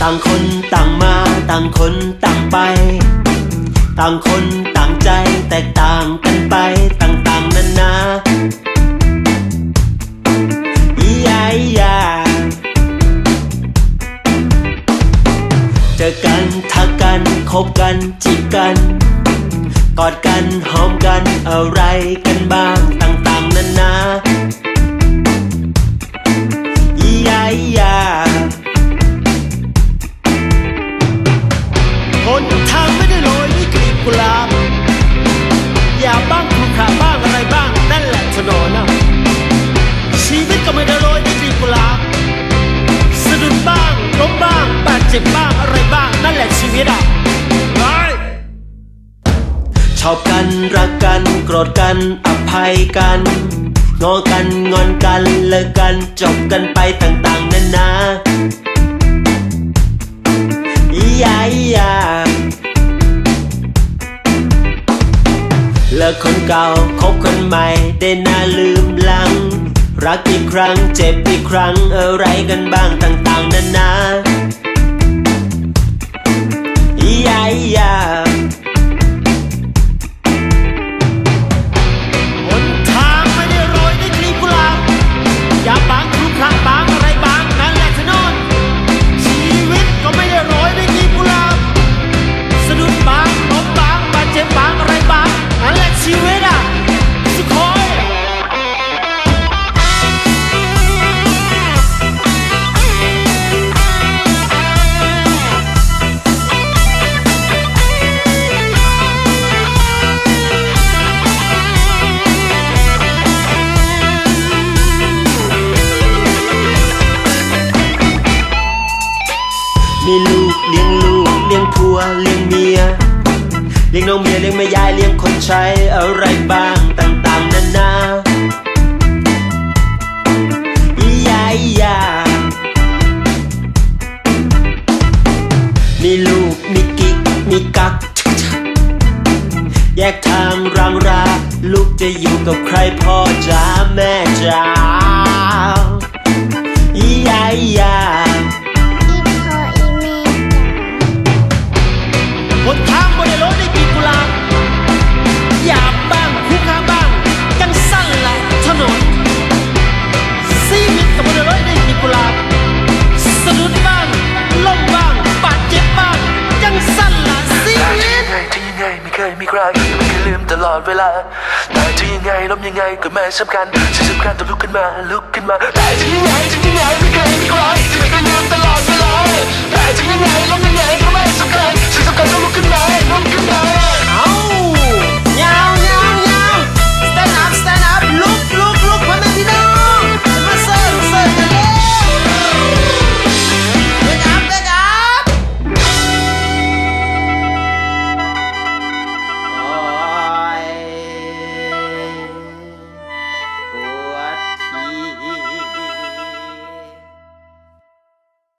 ต่างคนต่างมา ต่างคนต่างไป ต่างคนต่างใจแตกต่างกันไปต่างๆนานาอียาอียาเจอกันทักกันคบกันจีบกัน กอดกันหอมกันอะไรกัน ชอบกันรักกันโกรธกันอภัยกัน งอกันงอนกันเลิกกันจบกันไปต่างๆนานาอียาอียาเลิกคนเก่าคบคนใหม่ได้น่าลืมลัง รักอีกครั้งเจ็บอีกครั้งอะไรกันบ้างต่างๆนานาอียาอียา มีลูกเลี้ยงลูกเลี้ยงผัวเลี้ยงเมีย เลี้ยงน้องเมียเลี้ยงแม่ยายเลี้ยงคนใช้อะไรบ้างต่างๆนานาอียาอียามีลูกมีกิ๊กมีกัก แยกทางรางรา ลูกจะอยู่กับใครพ่อจ๋าแม่จ๋า เคยมีใครไม่เคยลืมตลอดเวลาแต่ที่ยังไงล้มยังไงก็ไม่สำคัญสิ่งสำคัญต้องลุกขึ้นมาลุกขึ้นมาแต่ที่ยังไงจะยังไงไม่เคยมีใครไม่เคยลืมตลอดเวลาแต่ที่ยังไงล้ม